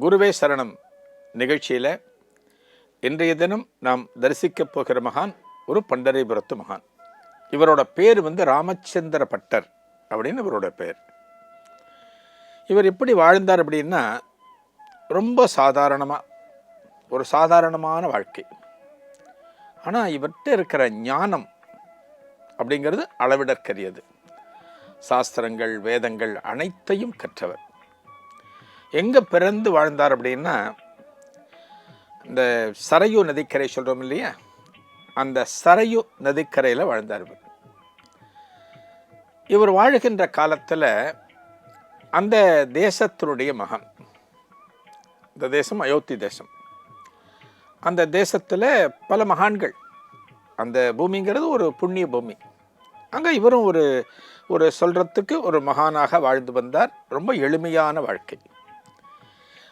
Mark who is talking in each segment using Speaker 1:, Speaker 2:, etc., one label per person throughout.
Speaker 1: குருவே சரணம். நிகழ்ச்சியில் இன்றைய தினம் நாம் தரிசிக்கப் போகிற மகான் ஒரு பண்டரிபுரத்து மகான். இவரோட பேர் வந்து ராமச்சந்திர பட்டர் அப்படின்னு இவரோட பேர். இவர் எப்படி வாழ்ந்தார் அப்படின்னா ரொம்ப சாதாரணமாக ஒரு சாதாரணமான வாழ்க்கை. ஆனால் இவர்கிட்ட இருக்கிற ஞானம் அப்படிங்கிறது அளவிடற்கரியது. சாஸ்திரங்கள் வேதங்கள் அனைத்தையும் கற்றவர். எங்கே பிறந்து வாழ்ந்தார் அப்படின்னா இந்த சரையு நதிக்கரை சொல்கிறோம் இல்லையா? அந்த சரையு நதிக்கரையில் வாழ்ந்தார் இவர். இவர் வாழுகின்ற காலத்தில் அந்த தேசத்தினுடைய மகன் இந்த தேசம் அயோத்தி தேசம். அந்த தேசத்தில் பல மகான்கள் அந்த பூமிங்கிறது ஒரு புண்ணிய பூமி. அங்கே இவரும் ஒரு ஒரு சொல்கிறதுக்கு ஒரு மகானாக வாழ்ந்து வந்தார். ரொம்ப எளிமையான வாழ்க்கை.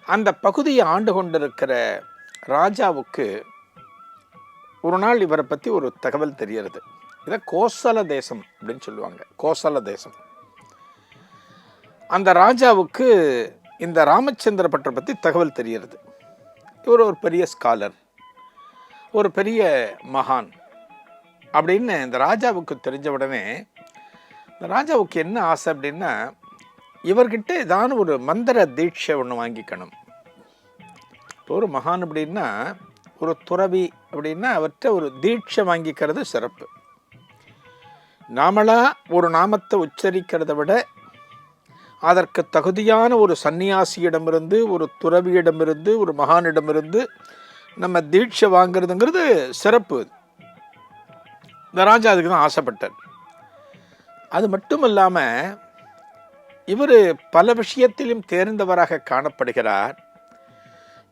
Speaker 1: அந்த பகுதியை ஆண்டு கொண்டிருக்கிற ராஜாவுக்கு ஒரு நாள் இவரை பற்றி ஒரு தகவல் தெரியறது. இதை கோசல தேசம் அப்படின்னு சொல்லுவாங்க. கோசல தேசம். அந்த ராஜாவுக்கு இந்த ராமச்சந்திர பட்டரை பற்றி தகவல் தெரியறது. இவர் ஒரு பெரிய ஸ்காலர் ஒரு பெரிய மகான் அப்படின்னு இந்த ராஜாவுக்கு தெரிஞ்ச உடனே இந்த ராஜாவுக்கு என்ன ஆசை அப்படின்னா இவர்கிட்ட ஏதான ஒரு மந்திர தீட்சை ஒன்று வாங்கிக்கணும். இப்போ ஒரு மகான் அப்படின்னா ஒரு துறவி அப்படின்னா அவற்றை ஒரு தீட்சை வாங்கிக்கிறது சிறப்பு. நாமளா ஒரு நாமத்தை உச்சரிக்கிறத விட அதற்கு தகுதியான ஒரு சன்னியாசியிடமிருந்து ஒரு துறவியிடமிருந்து ஒரு மகானிடமிருந்து நம்ம தீட்சை வாங்குறதுங்கிறது சிறப்பு. இந்த ராஜா அதுக்கு தான் ஆசைப்பட்டார். அது மட்டும் இல்லாமல் இவர் பல விஷயத்திலும் தேர்ந்தவராக காணப்படுகிறார்.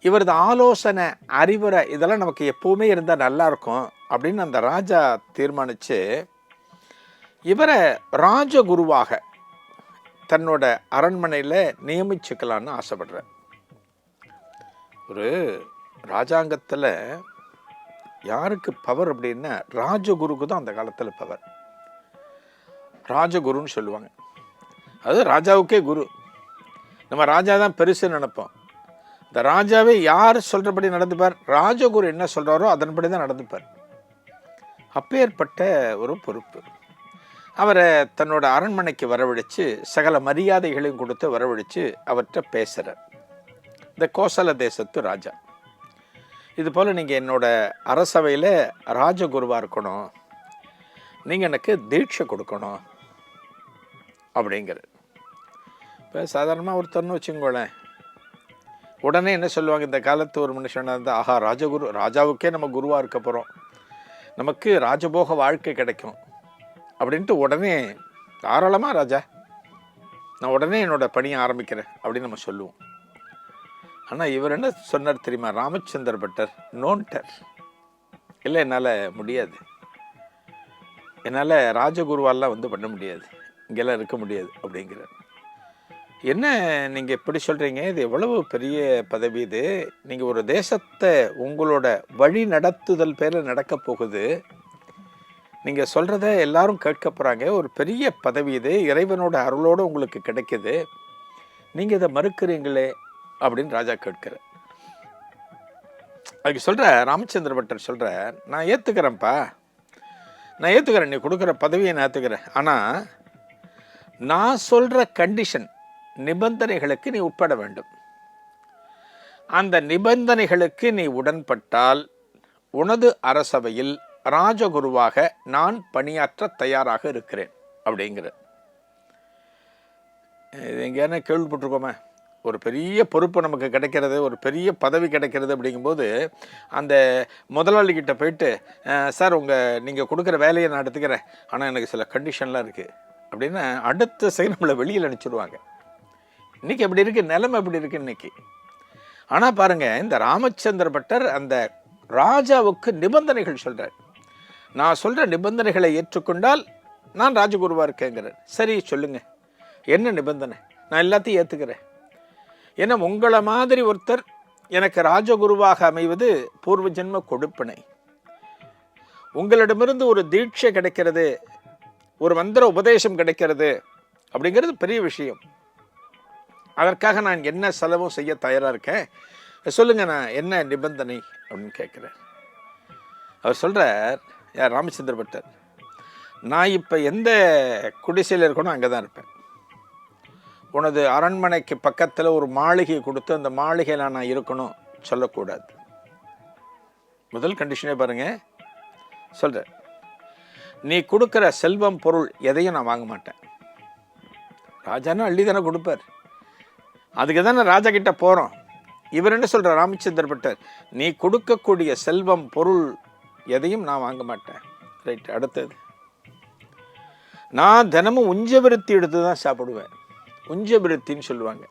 Speaker 1: இவரது ஆலோசனை அறிவுரை இதெல்லாம் நமக்கு எப்போவுமே இருந்தால் நல்லா இருக்கும் அப்படின்னு அந்த ராஜா தீர்மானித்து இவரை ராஜகுருவாக தன்னோட அரண்மனையில் நியமிச்சுக்கலான்னு ஆசைப்படுறார். ஒரு ராஜாங்கத்தில் யாருக்கு பவர் அப்படின்னா ராஜகுருக்கு தான் அந்த காலத்தில் பவர் ராஜகுருன்னு சொல்லுவாங்க. அது ராஜாவுக்கே குரு. நம்ம ராஜா தான் பெருசு நினைப்போம். இந்த ராஜாவே யார் சொல்கிறபடி நடந்துப்பார்? ராஜகுரு என்ன சொல்கிறாரோ அதன்படி தான் நடந்துப்பார். அப்பேற்பட்ட ஒரு பொறுப்பு. அவரை தன்னோட அரண்மனைக்கு வரவழைச்சு சகல மரியாதைகளையும் கொடுத்து வரவழைச்சு அவர்கிட்ட பேசுகிறார் இந்த கோசல தேசத்து ராஜா. இது போல் நீங்கள் என்னோட அரசவையில் ராஜகுருவாக இருக்கணும். நீங்கள் எனக்கு தீட்சை கொடுக்கணும். அப்படிங்கிறது இப்போ சாதாரணமாக ஒருத்தர்னு வச்சுக்கோங்களேன். உடனே என்ன சொல்லுவாங்க? இந்த காலத்து ஒரு மனுஷனாக இருந்தால் ஆஹா ராஜகுரு ராஜாவுக்கே நம்ம குருவாக இருக்க போகிறோம் நமக்கு ராஜபோக வாழ்க்கை கிடைக்கும். அப்படின்ட்டு உடனே தாராளமாக ராஜா நான் உடனே என்னோட பணியை ஆரம்பிக்கிறேன் அப்படின்னு நம்ம சொல்லுவோம். ஆனால் இவர் என்ன சொன்னார் தெரியுமா? ராமச்சந்திர பட்டர் நோன்டர் இல்லை என்னால் முடியாது. என்னால் ராஜகுருவாலாம் வந்து பண்ண முடியாது. இங்கெல்லாம் இருக்க முடியாது அப்படிங்கிறார். என்ன நீங்கள் இப்படி சொல்கிறீங்க இது எவ்வளவு பெரிய பதவி இது. நீங்கள் ஒரு தேசத்தை உங்களோட வழி நடத்துதல் பேரில் நடக்க போகுது. நீங்கள் சொல்கிறத எல்லாரும் கேட்க போகிறாங்க ஒரு பெரிய பதவி இது. இறைவனோட அருளோடு உங்களுக்கு கிடைக்குது. நீங்கள் இதை மறுக்கிறீங்களே அப்படின்னு ராஜா கேட்கிற அதுக்கு சொல்கிற ராமச்சந்திர பட்டர் சொல்கிற நான் ஏற்றுக்கிறேன்ப்பா நான் ஏற்றுக்கிறேன் நீ கொடுக்குற பதவியை நான் ஏற்றுக்கிறேன் ஆனால் நான் சொல்கிற கண்டிஷன் நிபந்தனைகளுக்கு நீ உட்பட வேண்டும். அந்த நிபந்தனைகளுக்கு நீ உடன்பட்டால் உனது அரசவையில் ராஜகுருவாக நான் பணியாற்ற தயாராக இருக்கிறேன் அப்படிங்கிற இது எங்கேயான கேள்விப்பட்டிருக்கோமே? ஒரு பெரிய பொறுப்பு நமக்கு கிடைக்கிறது ஒரு பெரிய பதவி கிடைக்கிறது அப்படிங்கும்போது அந்த முதலாளிகிட்ட போயிட்டு சார் உங்கள் நீங்கள் கொடுக்குற வேலையை நான் எடுத்துக்கிறேன். ஆனால் எனக்கு சில கண்டிஷன்லாம் இருக்குது அப்படின்னு அடுத்த செகண்ட் நம்மளை வெளியில் அனுப்பிச்சிடுவாங்க இன்னைக்கு எப்படி இருக்குது நிலைமை எப்படி இருக்குது இன்னைக்கு? ஆனால் பாருங்க இந்த ராமச்சந்திர பட்டர் அந்த ராஜாவுக்கு நிபந்தனைகள் சொல்கிறார் நான் சொல்கிற நிபந்தனைகளை ஏற்றுக்கொண்டால் நான் ராஜகுருவாக இருக்கேங்கிறேன் சரி சொல்லுங்க. என்ன நிபந்தனை? நான் எல்லாத்தையும் ஏற்றுக்கிறேன் ஏன்னா உங்களை மாதிரி ஒருத்தர் எனக்கு ராஜகுருவாக அமைவது பூர்வ ஜென்ம கொடுப்பினை. உங்களிடமிருந்து ஒரு தீட்சை கிடைக்கிறது ஒரு மந்திர உபதேசம் கிடைக்கிறது அப்படிங்கிறது பெரிய விஷயம். அதற்காக நான் என்ன செலவும் செய்ய தயாராக இருக்கேன்? சொல்லுங்கள் நான் என்ன நிபந்தனை அப்படின்னு கேட்குறேன். அவர் சொல்கிறார் யார்? ராமச்சந்திர பட்டர். நான் இப்போ எந்த குடிசையில் இருக்கணும் அங்கே தான் இருப்பேன். உனது அரண்மனைக்கு பக்கத்தில் ஒரு மாளிகை கொடுத்து அந்த மாளிகையில் நான் இருக்கணும் சொல்லக்கூடாது. முதல் கண்டிஷனே பாருங்கள் சொல்கிறேன் நீ கொடுக்குற செல்வம் பொருள் எதையும் நான் வாங்க மாட்டேன். ராஜானா அள்ளி தானே கொடுப்பார். அதுக்கு தானே ராஜா கிட்ட போகிறோம் இவர் என்ன சொல்கிற ராமச்சந்திர பட்டர் நீ கொடுக்கக்கூடிய செல்வம் பொருள் எதையும் நான் வாங்க மாட்டேன். ரைட் அடுத்தது. நான் தினமும் உஞ்சபிருத்தி எடுத்து தான் சாப்பிடுவேன். உஞ்சபிருத்தின்னு சொல்லுவாங்க.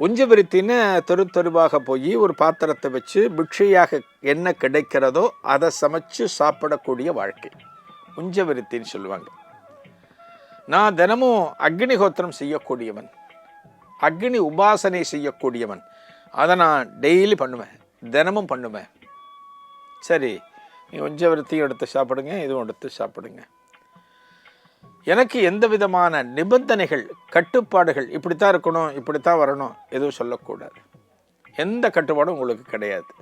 Speaker 1: உஞ்சபிருத்தின்னு தெரு தெருவாக போய் ஒரு பாத்திரத்தை வச்சு பிக்ஷையாக என்ன கிடைக்கிறதோ அதை சமைச்சு சாப்பிடக்கூடிய வாழ்க்கை. உஞ்சபிருத்தின்னு சொல்லுவாங்க. நான் தினமும் அக்னிஹோத்திரம் செய்யக்கூடியவன். அக்னி உபாசனை செய்யக்கூடியவன். அதை நான் டெய்லி பண்ணுவேன். தினமும் பண்ணுவேன். சரி நீ உஞ்சவிருத்தியும் எடுத்து சாப்பிடுங்க இதுவும் எடுத்து சாப்பிடுங்க. எனக்கு எந்த விதமான நிபந்தனைகள் கட்டுப்பாடுகள் இப்படித்தான் இருக்கணும் இப்படித்தான் வரணும் எதுவும் சொல்லக்கூடாது. எந்த கட்டுப்பாடும் உங்களுக்கு கிடையாது.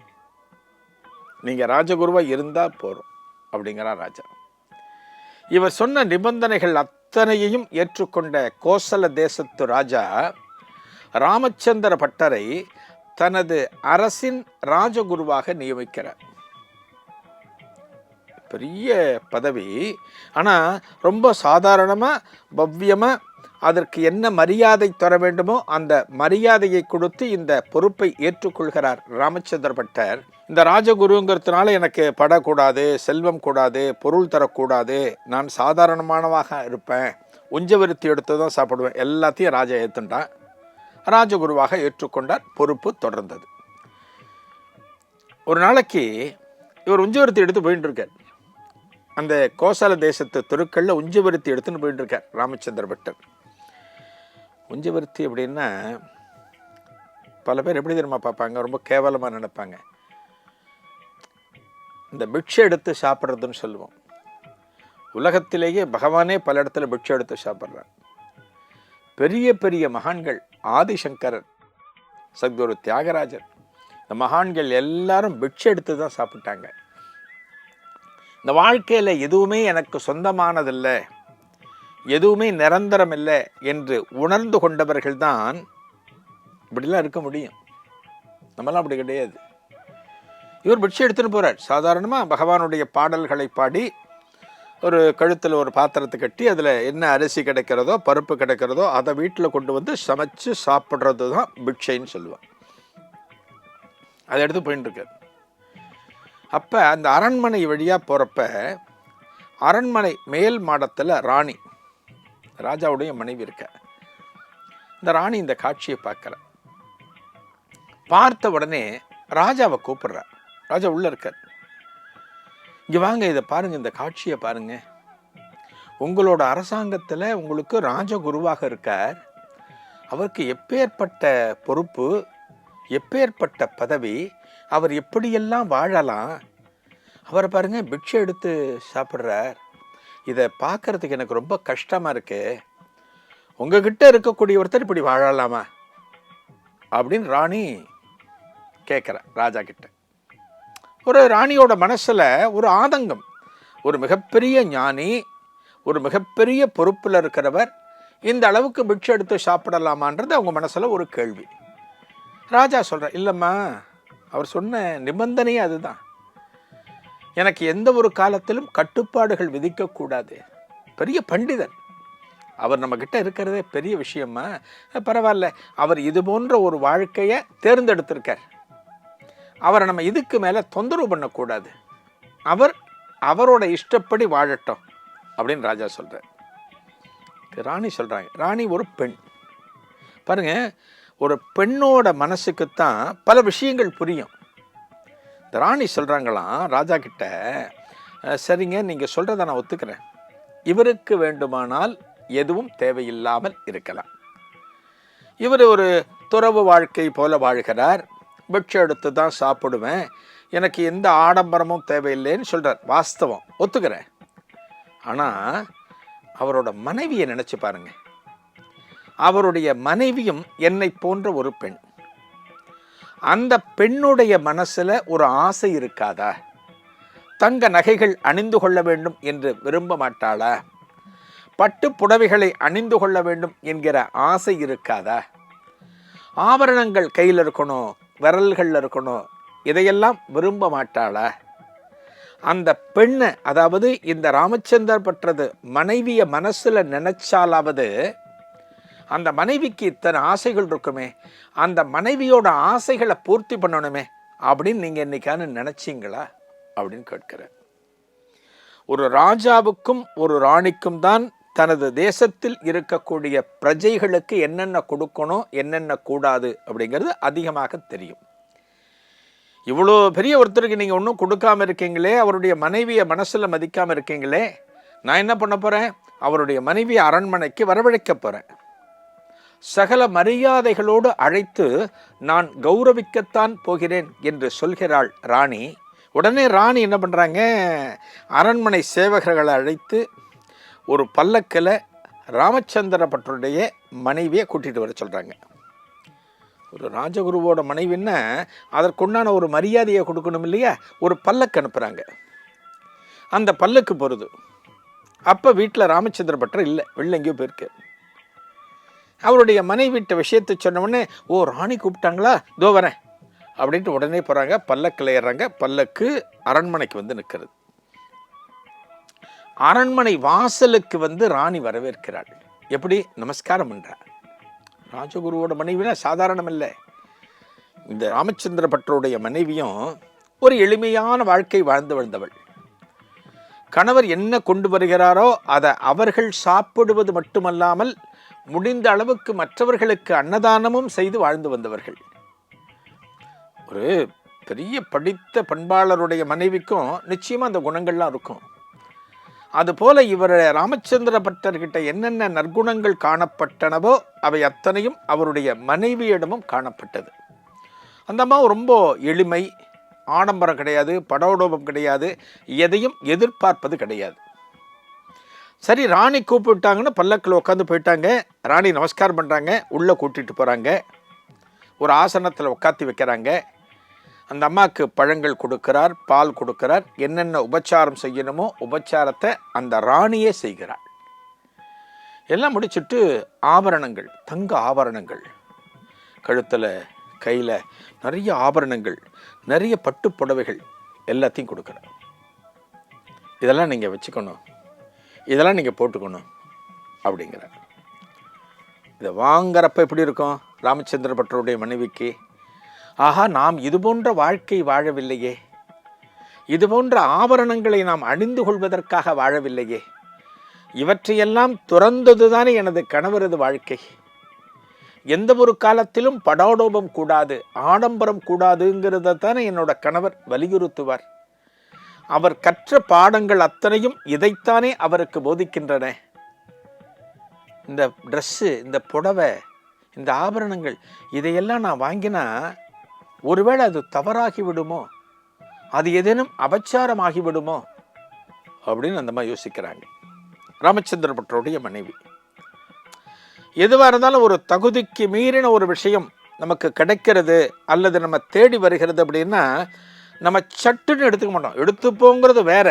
Speaker 1: நீங்கள் ராஜகுருவாக இருந்தால் போகிறோம் அப்படிங்கிறார் ராஜா. இவர் சொன்ன நிபந்தனைகள் அத்தனையையும் ஏற்றுக்கொண்ட கோசல தேசத்து ராஜா ராமச்சந்திர பட்டரை தனது அரசின் ராஜகுருவாக நியமிக்கிறார். பெரிய பதவி. ஆனால் ரொம்ப சாதாரணமாக பவ்யமாக அதற்கு என்ன மரியாதை தர வேண்டுமோ அந்த மரியாதையை கொடுத்து இந்த பொறுப்பை ஏற்றுக்கொள்கிறார் ராமச்சந்திர பட்டர். இந்த ராஜகுருங்கிறதுனால எனக்கு படக்கூடாது செல்வம் கூடாது பொருள் தரக்கூடாது. நான் சாதாரணமானவாக இருப்பேன். உஞ்சவருத்தி எடுத்து தான் சாப்பிடுவேன். எல்லாத்தையும் ராஜா ஏற்றுண்டான் ராஜகுருவாக ஏற்றுக்கொண்டார் பொறுப்பு தொடர்ந்தது. ஒரு நாளைக்கு இவர் உஞ்சவிருத்தி எடுத்து போயிட்டு இருக்கார் அந்த கோசால தேசத்து தெருக்களில் உஞ்சவருத்தி எடுத்துன்னு போயிட்டு இருக்கார் ராமச்சந்திர பட்டர். உஞ்சவருத்தி அப்படின்னா பல பேர் எப்படி தெரியுமா பார்ப்பாங்க? ரொம்ப கேவலமாக நினைப்பாங்க. இந்த பிக்ஷை எடுத்து சாப்பிட்றதுன்னு சொல்லுவோம். உலகத்திலேயே பகவானே பல இடத்துல பிக்ஷை எடுத்து சாப்பிட்றார். பெரிய பெரிய மகான்கள் ஆதிசங்கரர் சத்குரு தியாகராஜர் இந்த மகான்கள் எல்லாரும் பிட்சை எடுத்து தான் சாப்பிட்டாங்க. இந்த வாழ்க்கையில் எதுவுமே எனக்கு சொந்தமானதில்லை எதுவுமே நிரந்தரம் இல்லை என்று உணர்ந்து கொண்டவர்கள் தான் இப்படிலாம் இருக்க முடியும். நம்மளாம் அப்படி கிடையாது. இவர் பிட்சை எடுத்துன்னு போகிறார் சாதாரணமாக பகவானுடைய பாடல்களை பாடி ஒரு கழுத்தில் ஒரு பாத்திரத்தை கட்டி அதில் என்ன அரிசி கிடைக்கிறதோ பருப்பு கிடைக்கிறதோ அதை வீட்டில் கொண்டு வந்து சமைச்சு சாப்பிட்றது தான் பிக்ஷைன்னு சொல்லுவேன் அதை எடுத்து போயின்னு அப்போ அந்த அரண்மனை வழியாக போகிறப்ப அரண்மனை மேல் மாடத்தில் ராணி ராஜாவுடைய மனைவி இருக்க. இந்த ராணி இந்த காட்சியை பார்க்கல பார்த்த உடனே ராஜாவை கூப்பிடுற. ராஜா உள்ளே இருக்கார். இங்கே வாங்க இதை பாருங்கள் இந்த காட்சியை பாருங்கள் உங்களோட அரசாங்கத்தில் உங்களுக்கு ராஜகுருவாக இருக்கார். அவருக்கு எப்பேற்பட்ட பொறுப்பு எப்பேற்பட்ட பதவி அவர் எப்படியெல்லாம் வாழலாம் அவரை பாருங்க பிக்ஷை எடுத்து சாப்பிட்றார். இதை பார்க்கறதுக்கு எனக்கு ரொம்ப கஷ்டமாக இருக்கு. உங்ககிட்ட இருக்கக்கூடிய ஒருத்தர் இப்படி வாழலாமா? அப்படின்னு ராணி கேட்குற ராஜா கிட்ட. ஒரு ராணியோட மனசில் ஒரு ஆதங்கம். ஒரு மிகப்பெரிய ஞானி ஒரு மிகப்பெரிய பொறுப்பில் இருக்கிறவர் இந்த அளவுக்கு பிட்சை எடுத்து சாப்பிடலாமான்றது அவங்க மனசில் ஒரு கேள்வி. ராஜா சொல்கிற இல்லைம்மா அவர் சொன்ன நிபந்தனையே அதுதான். எனக்கு எந்த ஒரு காலத்திலும் கட்டுப்பாடுகள் விதிக்கக்கூடாது பெரிய பண்டிதன் அவர் நம்மக்கிட்ட இருக்கிறதே பெரிய விஷயமா? பரவாயில்ல அவர் இது போன்ற ஒரு வாழ்க்கையை தேர்ந்தெடுத்திருக்கார். அவரை நம்ம இதுக்கு மேலே தொந்தரவு பண்ணக்கூடாது. அவர் அவரோட இஷ்டப்படி வாழட்டும் அப்படின்னு ராஜா சொல்கிறார் ராணி சொல்கிறாங்க ராணி ஒரு பெண். பாருங்க ஒரு பெண்ணோட மனசுக்குத்தான் பல விஷயங்கள் புரியும். இந்த ராணி சொல்கிறாங்களாம் ராஜா கிட்ட சரிங்க நீங்கள் சொல்கிறத நான் ஒத்துக்கிறேன். இவருக்கு வேண்டுமானால் எதுவும் தேவையில்லாமல் இருக்கலாம். இவர் ஒரு துறவு வாழ்க்கை போல வாழ்கிறார். பிக்ஷை எடுத்து தான் சாப்பிடுவேன். எனக்கு எந்த ஆடம்பரமும் தேவையில்லைன்னு சொல்கிறார் வாஸ்தவம். ஒத்துக்கிறேன். ஆனால் அவரோட மனைவியை நினச்சி பாருங்க. அவருடைய மனைவியும் என்னை போன்ற ஒரு பெண். அந்த பெண்ணுடைய மனசில் ஒரு ஆசை இருக்காதா? தங்க நகைகள் அணிந்து கொள்ள வேண்டும் என்று விரும்ப மாட்டாளா? பட்டு புடவைகளை அணிந்து கொள்ள வேண்டும் என்கிற ஆசை இருக்காதா? ஆபரணங்கள் கையில் இருக்கணும். விரல்களில் இருக்கணும். இதையெல்லாம் விரும்ப மாட்டாளா? அந்த பெண்ணை அதாவது இந்த ராமச்சந்தர் பற்றது மனைவியை மனசில் நினைச்சாலாவது அந்த மனைவிக்கு இத்தனை ஆசைகள் இருக்குமே அந்த மனைவியோட ஆசைகளை பூர்த்தி பண்ணணுமே அப்படின்னு நீங்கள் என்னைக்கான நினைச்சீங்களா? அப்படின்னு கேட்கிறேன். ஒரு ராஜாவுக்கும் ஒரு ராணிக்கும் தான் தனது தேசத்தில் இருக்கக்கூடிய பிரஜைகளுக்கு என்னென்ன கொடுக்கணும் என்னென்ன கூடாது அப்படிங்கிறது அதிகமாக தெரியும். இவ்வளோ பெரிய ஒருத்தருக்கு நீங்கள் ஒன்றும் கொடுக்காம இருக்கீங்களே அவருடைய மனைவியை மனசில் மதிக்காமல் இருக்கீங்களே நான் என்ன பண்ண போகிறேன் அவருடைய மனைவியை அரண்மனைக்கு வரவழைக்க போகிறேன் சகல மரியாதைகளோடு அழைத்து நான் கௌரவிக்கத்தான் போகிறேன் என்று சொல்கிறாள் ராணி. உடனே ராணி என்ன பண்ணுறாங்க அரண்மனை சேவகர்களை அழைத்து ஒரு பல்லக்கில் ராமச்சந்திர பட்டருடைய மனைவியை கூட்டிகிட்டு வர சொல்கிறாங்க. ஒரு ராஜகுருவோட மனைவின்னா அதற்குண்டான ஒரு மரியாதையை கொடுக்கணும் இல்லையா? ஒரு பல்லக்கு அனுப்புகிறாங்க. அந்த பல்லக்கு போகிறது. அப்போ வீட்டில் ராமச்சந்திர பட்டர் இல்லை வெளில எங்கேயோ போயிருக்கு. அவருடைய மனைவிட்ட விஷயத்தை சொன்ன ஓ ராணி கூப்பிட்டாங்களா? இதோ வரேன். அப்படின்ட்டு உடனே போகிறாங்க பல்லக்கில் ஏறுறாங்க. பல்லக்கு அரண்மனைக்கு வந்து நிற்கிறது. அரண்மனை வாசலுக்கு வந்து ராணி வரவேற்கிறாள். எப்படி? நமஸ்காரம் பண்றார் ராஜகுருவோட மனைவினா சாதாரணம் இல்லை. இந்த ராமச்சந்திர பட்டருடைய மனைவியும் ஒரு எளிமையான வாழ்க்கை வாழ்ந்து வந்தவள். கணவர் என்ன கொண்டு வருகிறாரோ அதை அவர்கள் சாப்பிடுவது மட்டுமல்லாமல் முடிந்த அளவுக்கு மற்றவர்களுக்கு அன்னதானமும் செய்து வாழ்ந்து வந்தவர்கள். ஒரு பெரிய படித்த பண்பாளருடைய மனைவிக்கும் நிச்சயமாக அந்த குணங்கள்லாம் இருக்கும். அதுபோல இவர் ராமச்சந்திர பட்டர்கிட்ட என்னென்ன நற்குணங்கள் காணப்பட்டனவோ அவை அத்தனையும் அவருடைய மனைவியிடமும் காணப்பட்டது. அந்த அம்மா ரொம்ப எளிமை ஆடம்பரம் கிடையாது படோடோபம் கிடையாது எதையும் எதிர்பார்ப்பது கிடையாது. சரி ராணி கூப்பிட்டாங்கன்னு பல்லக்கில் உட்காந்து போயிட்டாங்க. ராணி நமஸ்காரம் பண்ணுறாங்க உள்ளே கூட்டிகிட்டு போகிறாங்க ஒரு ஆசனத்தில் உட்காத்தி வைக்கிறாங்க. அந்த அம்மாவுக்கு பழங்கள் கொடுக்கிறார் பால் கொடுக்கிறார் என்னென்ன உபச்சாரம் செய்யணுமோ உபச்சாரத்தை அந்த ராணியே செய்கிறாள். எல்லாம் முடிச்சுட்டு ஆபரணங்கள் தங்க ஆபரணங்கள். கழுத்தில் கையில் நிறைய ஆபரணங்கள் நிறைய பட்டு புடவைகள் எல்லாத்தையும் கொடுக்குறார். இதெல்லாம் நீங்கள் வச்சுக்கணும். இதெல்லாம் நீங்கள் போட்டுக்கணும் அப்படிங்கிறார். இதை வாங்குறப்ப எப்படி இருக்கும்? ராமச்சந்திர பட்டருடைய மனைவிக்கு ஆஹா நாம் இது போன்ற வாழ்க்கை வாழவில்லையே. இது போன்ற ஆபரணங்களை நாம் அணிந்து கொள்வதற்காக வாழவில்லையே. இவற்றையெல்லாம் துறந்ததுதானே எனது கணவரது வாழ்க்கை. எந்த ஒரு காலத்திலும் படாடோபம் கூடாது ஆடம்பரம் கூடாதுங்கிறத தானே என்னோட கணவர் வலியுறுத்துவார். அவர் கற்ற பாடங்கள் அத்தனையும் இதைத்தானே அவருக்கு போதிக்கின்றன. இந்த ட்ரெஸ்ஸு இந்த புடவை இந்த ஆபரணங்கள் இதையெல்லாம் நான் வாங்கினா ஒருவேளை அது தவறாகி விடுமோ? அது ஏதேனும் அபச்சாரம் ஆகிவிடுமோ அப்படின்னு அந்த மாதிரி யோசிக்கிறாங்க. ராமச்சந்திர பட்டருடைய மனைவி. எதுவாக இருந்தாலும் ஒரு தகுதிக்கு மீறின ஒரு விஷயம் நமக்கு கிடைக்கிறது அல்லது நம்ம தேடி வருகிறது அப்படின்னா நம்ம சட்டுன்னு எடுத்துக்க மாட்டோம். எடுத்துப்போங்கிறது வேற.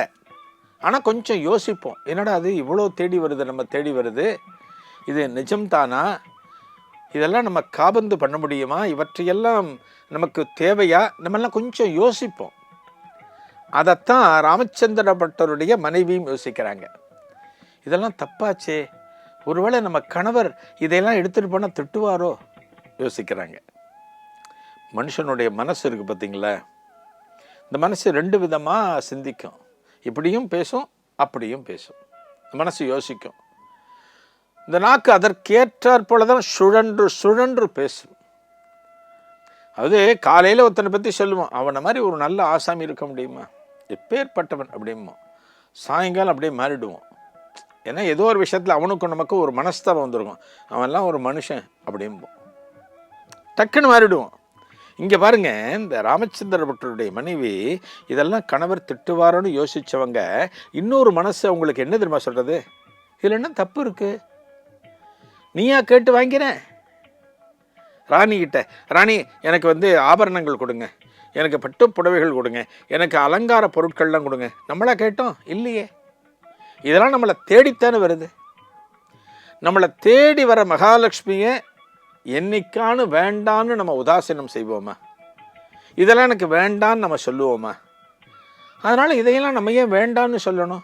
Speaker 1: ஆனால் கொஞ்சம் யோசிப்போம். என்னடா அது இவ்வளோ தேடி வருது நம்ம தேடி வருது. இது நிஜம்தானா? இதெல்லாம் நம்ம காபந்து பண்ண முடியுமா? இவற்றையெல்லாம் நமக்கு தேவையா? நம்மெல்லாம் கொஞ்சம் யோசிப்போம். அதைத்தான் ராமச்சந்திர பட்டருடைய மனைவியும் யோசிக்கிறாங்க. இதெல்லாம் தப்பாச்சே. ஒருவேளை நம்ம கணவர் இதையெல்லாம் எடுத்துகிட்டு போனால் திட்டுவாரோ? யோசிக்கிறாங்க. மனுஷனுடைய மனசு இருக்குது பார்த்தீங்களா இந்த மனசு ரெண்டு விதமாக சிந்திக்கும். இப்படியும் பேசும் அப்படியும் பேசும். மனசு யோசிக்கும். இந்த நாக்கு அதற்கேற்றாற் தான் சுழன்று சுழன்று பேசும். அது காலையில் ஒருத்தனை பற்றி சொல்லுவோம் அவனை மாதிரி ஒரு நல்ல ஆசாமி இருக்க முடியுமா? எப்பேற்பட்டவன்? அப்படிமோ சாயங்காலம் அப்படியே மாறிடுவோம் ஏன்னா ஏதோ ஒரு விஷயத்தில் அவனுக்கும் நமக்கும் ஒரு மனஸ்தாபம் வந்துருக்கும். அவன்லாம் ஒரு மனுஷன் அப்படிம்போம் டக்குன்னு மாறிடுவோம் இங்கே பாருங்க இந்த ராமச்சந்திர பட்டருடைய மனைவி இதெல்லாம் கணவர் திட்டுவாரோன்னு யோசித்தவங்க இன்னொரு மனசு அவங்களுக்கு என்ன தெரியுமா சொல்கிறது இதில் என்ன தப்பு இருக்குது நீயா கேட்டு வாங்கிறேன். ராணி கிட்ட ராணி எனக்கு வந்து ஆபரணங்கள் கொடுங்க. எனக்கு பட்டு புடவைகள் கொடுங்க. எனக்கு அலங்கார பொருட்கள்லாம் கொடுங்க. நம்மளா கேட்டோம் இல்லையே? இதெல்லாம் நம்மளை தேடித்தானே வருது. நம்மளை தேடி வர மகாலட்சுமியை என்னைக்கானு வேண்டான்னு நம்ம உதாசீனம் செய்வோமா? இதெல்லாம் எனக்கு வேண்டான்னு நம்ம சொல்லுவோமா? அதனால் இதையெல்லாம் நம்ம ஏன் வேண்டான்னு சொல்லணும்?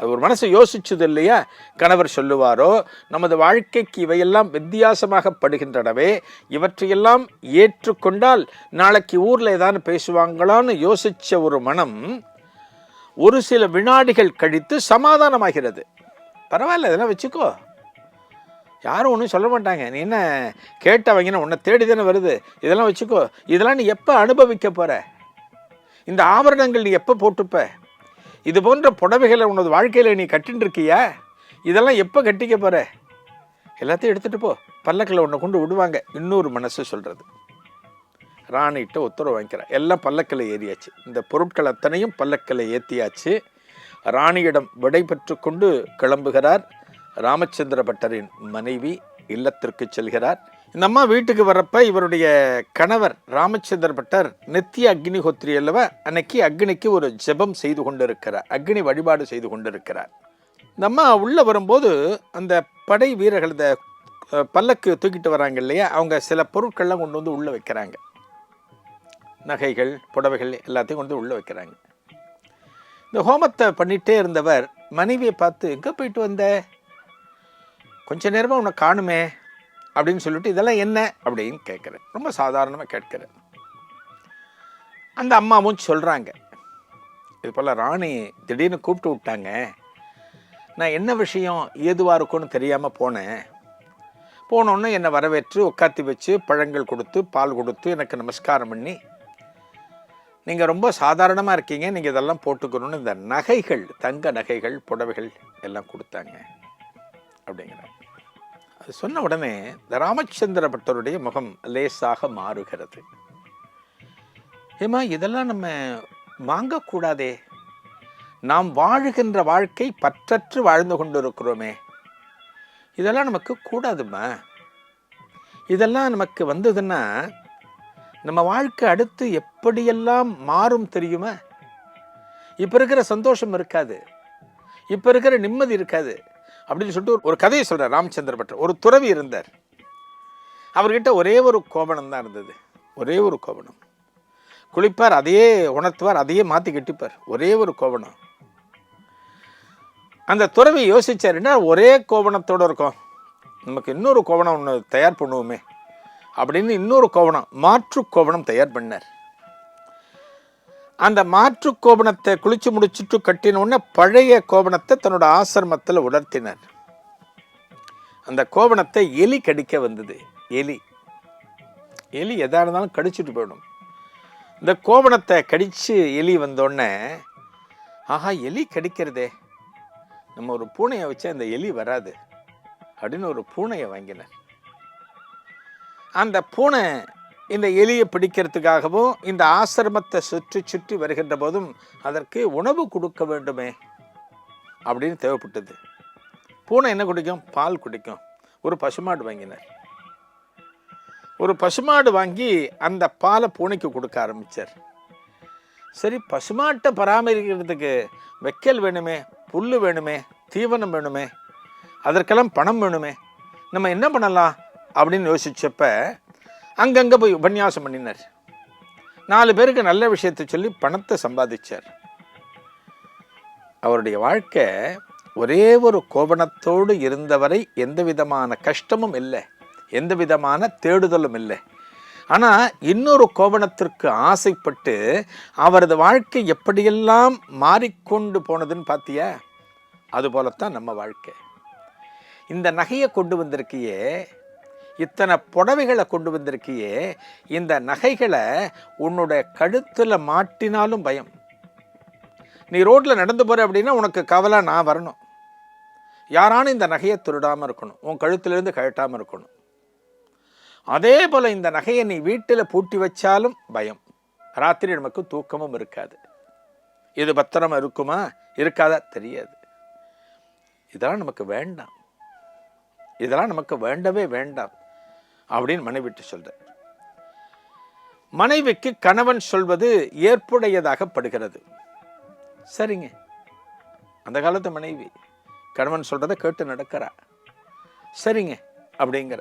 Speaker 1: அது ஒரு மனசு யோசிச்சது இல்லையா? கணவர் சொல்லுவாரோ நமது வாழ்க்கைக்கு இவையெல்லாம் வித்தியாசமாகப்படுகின்றனவே இவற்றையெல்லாம் ஏற்றுக்கொண்டால் நாளைக்கு ஊரில் ஏதாவது பேசுவாங்களான்னு யோசித்த ஒரு மனம் ஒரு சில வினாடிகள் கழித்து சமாதானமாகிறது. பரவாயில்ல இதெல்லாம் வச்சுக்கோ. யாரும் ஒன்றும் சொல்ல மாட்டாங்க. நீ என்ன கேட்டவங்கன்னா உன்னை தேடி தானே வருது? இதெல்லாம் வச்சுக்கோ. இதெல்லாம் நீ எப்போ அனுபவிக்க போகிற இந்த ஆபரணங்கள் நீ எப்போ போட்டுப்ப? இது போன்ற புடவைகளை உனது வாழ்க்கையில் நீ கட்டின்ருக்கியா இதெல்லாம் எப்போ கட்டிக்க போகிற எல்லாத்தையும் எடுத்துகிட்டு போ. பல்லக்கில் ஒன்று கொண்டு விடுவாங்க. இன்னொரு மனசு சொல்கிறது ராணிகிட்ட உத்தரவு வாங்கிக்கிறேன் எல்லாம் பல்லக்கில் ஏறியாச்சு. இந்த பொருட்கள் அத்தனையும் பல்லக்கில் ஏற்றியாச்சு ராணியிடம் விடை பெற்று கொண்டு கிளம்புகிறார். ராமச்சந்திர பட்டரின் மனைவி இல்லத்திற்கு செல்கிறார். இந்த அம்மா வீட்டுக்கு வரப்ப இவருடைய கணவர் ராமச்சந்திர பட்டர் நித்திய அக்னிஹோத்ரி அல்லவா? அன்னைக்கு அக்னிக்கு ஒரு ஜெபம் செய்து கொண்டிருக்கிறார். அக்னி வழிபாடு செய்து கொண்டிருக்கிறார். இந்த அம்மா உள்ளே வரும்போது அந்த படை வீரர்கள் இந்த பல்லக்கு தூக்கிட்டு வராங்க இல்லையா? அவங்க சில பொருட்கள்லாம் கொண்டு வந்து உள்ளே வைக்கிறாங்க. நகைகள் புடவைகள் எல்லாத்தையும் கொண்டு வந்து உள்ளே வைக்கிறாங்க. இந்த ஹோமத்தை பண்ணிகிட்டே இருந்தவர் மனைவியை பார்த்து எங்கே போயிட்டு வந்த? கொஞ்ச நேரமாக உன்னை காணுமே. அப்படின்னு சொல்லிட்டு இதெல்லாம் என்ன? அப்படின்னு கேட்குறேன். ரொம்ப சாதாரணமாக கேட்குறேன். அந்த அம்மாவும் சொல்கிறாங்க இது போல் ராணி திடீர்னு கூப்பிட்டு விட்டாங்க. நான் என்ன விஷயம் ஏதுவாக இருக்கும்னு தெரியாமல் போனேன். போனோன்னே என்னை வரவேற்று உட்காத்தி வச்சு பழங்கள் கொடுத்து பால் கொடுத்து எனக்கு நமஸ்காரம் பண்ணி நீங்கள் ரொம்ப சாதாரணமாக இருக்கீங்க. நீங்கள் இதெல்லாம் போட்டுக்கணும்னு இந்த நகைகள் தங்க நகைகள் புடவைகள் எல்லாம் கொடுத்தாங்க. அப்படிங்கிறாங்க. அது சொன்ன உடனே ராமச்சந்திர பட்டருடைய முகம் லேசாக மாறுகிறது. ஏமா இதெல்லாம் நம்ம வாங்கக்கூடாதே. நாம் வாழுகின்ற வாழ்க்கை பற்றற்று வாழ்ந்து கொண்டிருக்கிறோமே. இதெல்லாம் நமக்கு கூடாதும்மா. இதெல்லாம் நமக்கு வந்ததுன்னா நம்ம வாழ்க்கை அடுத்து எப்படியெல்லாம் மாறும் தெரியுமா? இப்போ இருக்கிற சந்தோஷம் இருக்காது. இப்போ இருக்கிற நிம்மதி இருக்காது. அப்படின்னு சொல்லிட்டு ஒரு- கதையை சொல்கிறார் ராமச்சந்திர பட்டர். ஒரு துறவி இருந்தார். அவர்கிட்ட ஒரே ஒரு கோபணம் தான் இருந்தது. ஒரே ஒரு கோபணம் குளிப்பார் அதையே உணர்த்துவார் அதையே மாற்றி கட்டிப்பார். ஒரே ஒரு கோபணம் அந்த துறவி யோசிச்சாருன்னா என்ன ஒரே கோபணத்தோடு இருக்கும்? நமக்கு இன்னொரு கோவணம் ஒன்று தயார் பண்ணுவோமே அப்படின்னு இன்னொரு கோவணம் மாற்று கோவணம் தயார் பண்ணார். அந்த மாற்று கோபணத்தை குளிச்சு முடிச்சுட்டு கட்டின உடனே பழைய கோபணத்தை தன்னோட ஆசிரமத்தில் உலர்த்தினார். அந்த கோபணத்தை எலி கடிக்க வந்தது. எலி. எலி எதா இருந்தாலும் கடிச்சிட்டு போயிடும். இந்த கோவணத்தை கடித்து எலி வந்தோடனே ஆஹா எலி கடிக்கிறதே. நம்ம ஒரு பூனையை வச்சு அந்த எலி வராது. அப்படின்னு ஒரு பூனையை வாங்கினார். அந்த பூனை இந்த எலியை பிடிக்கிறதுக்காகவும் இந்த ஆசிரமத்தை சுற்றி சுற்றி வருகின்ற போதும் அதற்கு உணவு கொடுக்க வேண்டுமே அப்படின்னு தேவைப்பட்டது. பூனை என்ன குடிக்கும்? பால் குடிக்கும். ஒரு பசுமாடு வாங்கினார். ஒரு பசுமாடு வாங்கி அந்த பாலை பூனைக்கு கொடுக்க ஆரம்பித்தார் சரி பசுமாட்டை பராமரிக்கிறதுக்கு வைக்கல் வேணுமே புல் வேணுமே தீவனம் வேணுமே அதற்கெல்லாம் பணம் வேணுமே நம்ம என்ன பண்ணலாம் அப்படின்னு யோசிச்சப்ப அங்கங்கே போய் உபன்யாசம் பண்ணினார். நாலு பேருக்கு நல்ல விஷயத்தை சொல்லி பணத்தை சம்பாதிச்சார். அவருடைய வாழ்க்கை ஒரே ஒரு கோபணத்தோடு இருந்தவரை எந்த விதமான கஷ்டமும் இல்லை எந்த விதமான தேடுதலும் இல்லை. ஆனால் இன்னொரு கோபணத்திற்கு ஆசைப்பட்டு அவரது வாழ்க்கை எப்படியெல்லாம் மாறிக்கொண்டு போனதுன்னு பார்த்தியா அதுபோலத்தான் நம்ம வாழ்க்கை. இந்த நகையை கொண்டு வந்திருக்கியே இத்தனை புடவைகளை கொண்டு வந்திருக்கியே இந்த நகைகளை உன்னோட கழுத்தில் மாட்டினாலும் பயம். நீ ரோட்டில் நடந்து போகிற அப்படின்னா உனக்கு கவலை நான் வரணும். யாரானும் இந்த நகையை திருடாமல் இருக்கணும். உன் கழுத்திலிருந்து கழட்டாமல் இருக்கணும். அதே போல் இந்த நகையை நீ வீட்டில் பூட்டி வச்சாலும் பயம். ராத்திரி நமக்கு தூக்கமும் இருக்காது. இது பத்திரமா இருக்குமா? இருக்காதா? தெரியாது. இதெல்லாம் நமக்கு வேண்டாம். இதெல்லாம் நமக்கு வேண்டவே வேண்டாம். அப்படின்னு மனைவிட்டு சொல்ற மனைவிக்கு கணவன் சொல்வது ஏற்புடையதாகப்படுகிறது. சரிங்க. அந்த காலத்து மனைவி கணவன் சொல்கிறத கேட்டு நடக்கிறா. சரிங்க அப்படிங்கிற.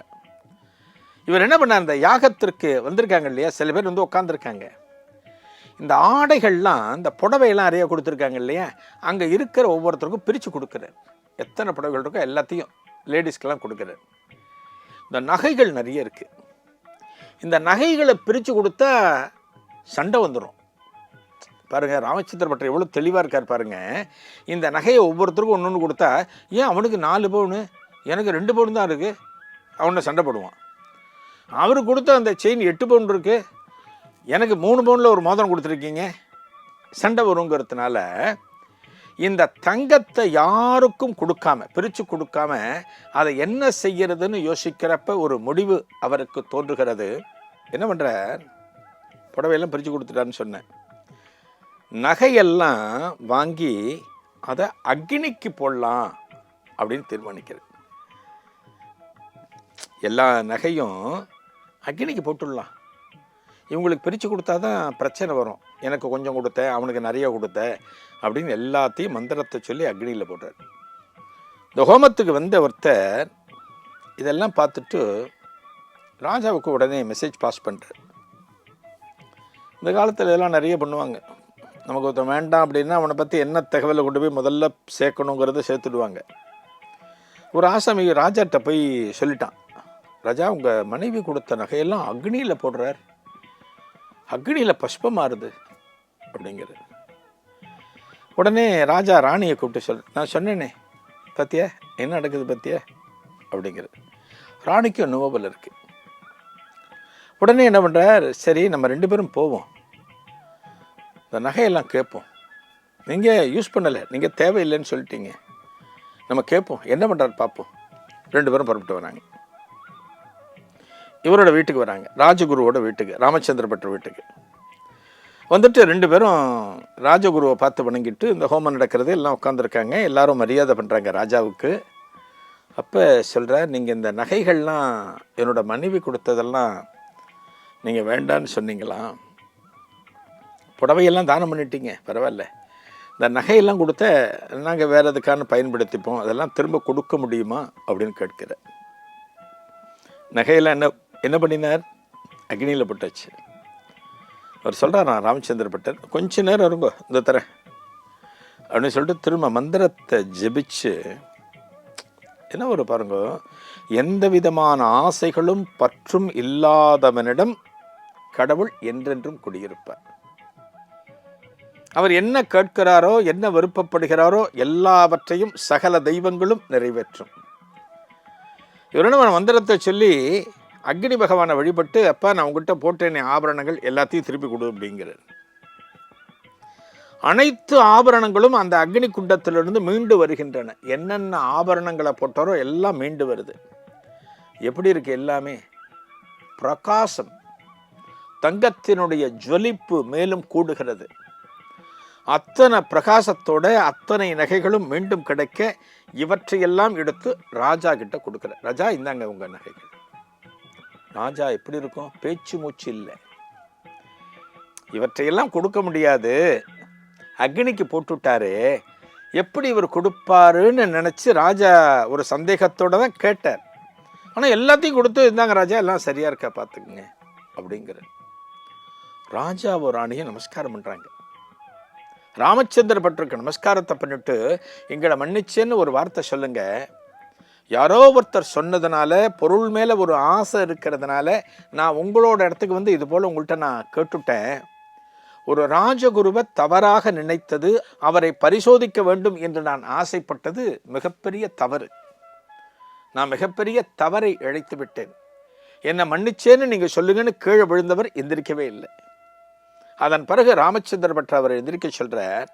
Speaker 1: இவர் என்ன பண்ணார்? இந்த யாகத்திற்கு வந்திருக்காங்க இல்லையா? சில பேர் வந்து உட்காந்துருக்காங்க இந்த ஆடைகள்லாம் இந்த புடவையெல்லாம் நிறைய கொடுத்துருக்காங்க இல்லையா? அங்கே இருக்கிற ஒவ்வொருத்தருக்கும் பிரித்து கொடுக்குறார். எத்தனை புடவைகள் இருக்கோ எல்லாத்தையும் லேடிஸ்க்கெல்லாம் கொடுக்குறேன் இந்த நகைகள் நிறைய இருக்குது இந்த நகைகளை பிரித்து கொடுத்தா சண்டை வந்துடும் பாருங்க ராமச்சந்திர பட்டர் எவ்வளோ தெளிவாக இருக்கார் பாருங்கள் இந்த நகையை ஒவ்வொருத்தருக்கும் ஒன்று ஒன்று கொடுத்தா ஏன் அவனுக்கு நாலு பவுனு? எனக்கு ரெண்டு பவுன் தான் இருக்குது அவனை சண்டை போடுவான். அவர் கொடுத்த அந்த செயின் எட்டு பவுன் இருக்குது எனக்கு மூணு பவுனில் ஒரு மோதிரம் கொடுத்துருக்கீங்க. சண்டை வருங்கிறதுனால இந்த தங்கத்தை யாருக்கும் கொடுக்காம பிரித்து கொடுக்காம அதை என்ன செய்கிறதுன்னு யோசிக்கிறப்ப ஒரு முடிவு அவருக்கு தோன்றுகிறது. என்ன பண்ணுறார் புடவையெல்லாம் பிரித்து கொடுத்துட்டான்னு சொன்னேன். நகையெல்லாம் வாங்கி அதை அக்னிக்கு போடலாம் அப்படின்னு தீர்மானிக்கிறது எல்லா நகையும் அக்னிக்கு போட்டுடலாம். இவங்களுக்கு பிரித்து கொடுத்தா தான் பிரச்சனை வரும். எனக்கு கொஞ்சம் கொடுத்த அவனுக்கு நிறைய கொடுத்த அப்படின்னு எல்லாத்தையும் மந்திரத்தை சொல்லி அக்னியில் போடுறார் இந்த ஹோமத்துக்கு வந்த ஒருத்தர் இதெல்லாம் பார்த்துட்டு ராஜாவுக்கு உடனே மெசேஜ் பாஸ் பண்ணுறார் இந்த காலத்தில் இதெல்லாம் நிறைய பண்ணுவாங்க. நமக்கு ஒருத்தன் வேண்டாம் அப்படின்னா அவனை பற்றி என்ன தகவலை கொண்டு போய் முதல்ல சேர்க்கணுங்கிறத சேர்த்துடுவாங்க. ஒரு ஆசாமி ராஜாட்ட போய் சொல்லிட்டான். ராஜா உங்கள் மனைவி கொடுத்த நகையெல்லாம் அக்னியில் போடுறார். அக்னியில் பஷ்பம் மாறுது. அப்படிங்கிறது உடனே ராஜா ராணியை கூப்பிட்டு சொல் நான் சொன்னேனே பத்தியா என்ன நடக்குது பத்தியா? அப்படிங்கிறது. ராணிக்கும் நோபல் இருக்கு. உடனே என்ன பண்ணுறார் சரி நம்ம ரெண்டு பேரும் போவோம். இந்த நகையெல்லாம் கேட்போம். நீங்கள் யூஸ் பண்ணலை நீங்கள் தேவையில்லைன்னு சொல்லிட்டீங்க. நம்ம கேட்போம் என்ன பண்ணுறாரு பார்ப்போம் ரெண்டு பேரும் புறப்பட்டு வராங்க. இவரோட வீட்டுக்கு வராங்க ராஜகுருவோட வீட்டுக்கு ராமச்சந்திர பட்டர் வீட்டுக்கு. வந்துட்டு ரெண்டு பேரும் ராஜகுருவை பார்த்து வணங்கிட்டு இந்த ஹோமம் நடக்கிறது எல்லாம் உட்காந்துருக்காங்க எல்லாரும் மரியாதை பண்ணுறாங்க ராஜாவுக்கு. அப்போ சொல்கிறார் நீங்கள் இந்த நகைகள்லாம் என்னோட மனைவி கொடுத்ததெல்லாம் நீங்கள் வேண்டான்னு சொன்னீங்களா? புடவையெல்லாம் தானம் பண்ணிட்டீங்க பரவாயில்ல. இந்த நகையெல்லாம் கொடுத்த நாங்கள் வேறு எதுக்கான பயன்படுத்திப்போம் அதெல்லாம் திரும்ப கொடுக்க முடியுமா? அப்படின்னு கேட்கிற நகையெல்லாம் என்ன என்ன பண்ணினார்? அக்னியில் போட்டாச்சு. அவர் சொல்கிறார் நான் ராமச்சந்திர பட்டர் கொஞ்ச நேரம் இருங்க இந்த தரேன். அப்படின்னு சொல்லிட்டு திரும்ப மந்திரத்தை ஜெபிச்சு என்ன ஒரு பாருங்க எந்த விதமான ஆசைகளும் பற்றும் இல்லாதவனிடம் கடவுள் என்றென்றும் குடியிருப்பார். அவர் என்ன கேட்கிறாரோ என்ன விருப்பப்படுகிறாரோ எல்லாவற்றையும் சகல தெய்வங்களும் நிறைவேற்றும். இவரிடம் மந்திரத்தை சொல்லி அக்னி பகவானை வழிபட்டு அப்பா நான் உங்ககிட்ட போட்டேனே ஆபரணங்கள் எல்லாத்தையும் திருப்பி கொடு அப்படிங்கிறார். அனைத்து ஆபரணங்களும் அந்த அக்னி குண்டத்திலிருந்து மீண்டு வருகின்றன. என்னென்ன ஆபரணங்களை போட்டாரோ எல்லாம் மீண்டு வருது. எப்படி இருக்கு எல்லாமே? பிரகாசம். தங்கத்தினுடைய ஜுவலிப்பு மேலும் கூடுகிறது. அத்தனை பிரகாசத்தோட அத்தனை நகைகளும் மீண்டும் கிடைக்க இவற்றையெல்லாம் எடுத்து ராஜா கிட்ட கொடுக்குற ராஜா இந்தாங்க உங்கள் நகைகள். ராஜா எப்படி இருக்கும்? பேச்சு மூச்சு இல்லை. இவற்றையெல்லாம் கொடுக்க முடியாது. அக்னிக்கு போட்டுவிட்டாரு. எப்படி இவர் கொடுப்பாருன்னு நினச்சி ராஜா ஒரு சந்தேகத்தோட தான் கேட்டார். ஆனால் எல்லாத்தையும் கொடுத்து இருந்தாங்க ராஜா எல்லாம் சரியாக இருக்கா பார்த்துக்குங்க அப்படிங்கிற ராஜா ஒரு ராணியை நமஸ்காரம் பண்ணுறாங்க ராமச்சந்திர பட்டருக்கு நமஸ்காரத்தை பண்ணிட்டு எங்களை மன்னிச்சேன்னு ஒரு வார்த்தை சொல்லுங்கள் யாரோ ஒருத்தர் சொன்னதுனால பொருள் மேலே ஒரு ஆசை இருக்கிறதுனால நான் உங்களோட இடத்துக்கு வந்து இது போல் உங்கள்கிட்ட நான் கேட்டுட்டேன். ஒரு ராஜகுருவை தவறாக நினைத்தது அவரை பரிசோதிக்க வேண்டும் என்று நான் ஆசைப்பட்டது மிகப்பெரிய தவறு. நான் மிகப்பெரிய தவறை இழைத்து விட்டேன். என்னை மன்னிச்சேன்னு நீங்கள் சொல்லுங்கன்னு கீழே விழுந்தவர் எந்திரிக்கவே இல்லை. அதன் பிறகு ராமச்சந்திர பற்ற அவர் எந்திரிக்க சொல்கிறார்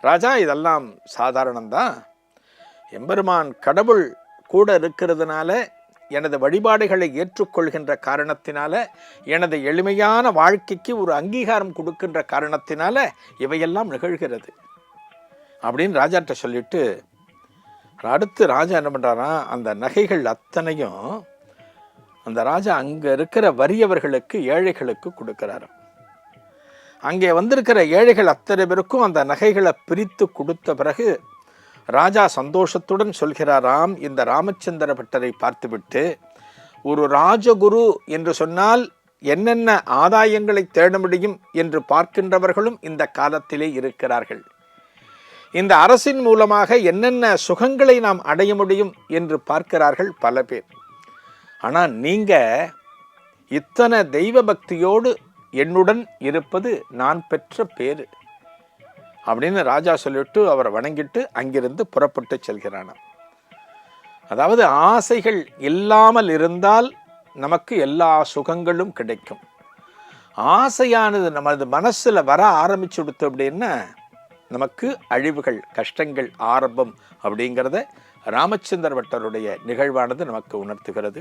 Speaker 1: ராஜா இதெல்லாம் சாதாரணம்தான். எம்பெருமான் கடவுள் கூட இருக்கிறதுனால எனது வழிபாடுகளை ஏற்றுக்கொள்கின்ற காரணத்தினால எனது எளிமையான வாழ்க்கைக்கு ஒரு அங்கீகாரம் கொடுக்கின்ற காரணத்தினால இவையெல்லாம் நிகழ்கிறது. அப்படின்னு ராஜாட்ட சொல்லிட்டு அடுத்து ராஜா என்ன பண்ணுறாரா அந்த நகைகள் அத்தனையும் அந்த ராஜா அங்கே இருக்கிற வறியவர்களுக்கு ஏழைகளுக்கு கொடுக்குறாரு. அங்கே வந்திருக்கிற ஏழைகள் அத்தனை பேருக்கும் அந்த நகைகளை பிரித்து கொடுத்த பிறகு ராஜா சந்தோஷத்துடன் சொல்கிறாராம். இந்த ராமச்சந்திர பட்டரை பார்த்துவிட்டு ஒரு ராஜகுரு என்று சொன்னால் என்னென்ன ஆதாயங்களை தேட முடியும் என்று பார்க்கின்றவர்களும் இந்த காலத்திலே இருக்கிறார்கள். இந்த அரசின் மூலமாக என்னென்ன சுகங்களை நாம் அடைய முடியும் என்று பார்க்கிறார்கள் பல பேர். ஆனால் நீங்க இத்தனை தெய்வ பக்தியோடு என்னுடன் இருப்பது நான் பெற்ற பேரு அப்படின்னு ராஜா சொல்லிட்டு அவரை வணங்கிட்டு அங்கிருந்து புறப்பட்டு செல்கிறான். அதாவது ஆசைகள் இல்லாமல் இருந்தால் நமக்கு எல்லா சுகங்களும் கிடைக்கும். ஆசையானது நமது மனசில் வர ஆரம்பிச்சு கொடுத்து அப்படின்னா நமக்கு அழிவுகள் கஷ்டங்கள் ஆரம்பம் அப்படிங்கிறத ராமச்சந்திர பட்டருடைய நிகழ்வானது நமக்கு உணர்த்துகிறது.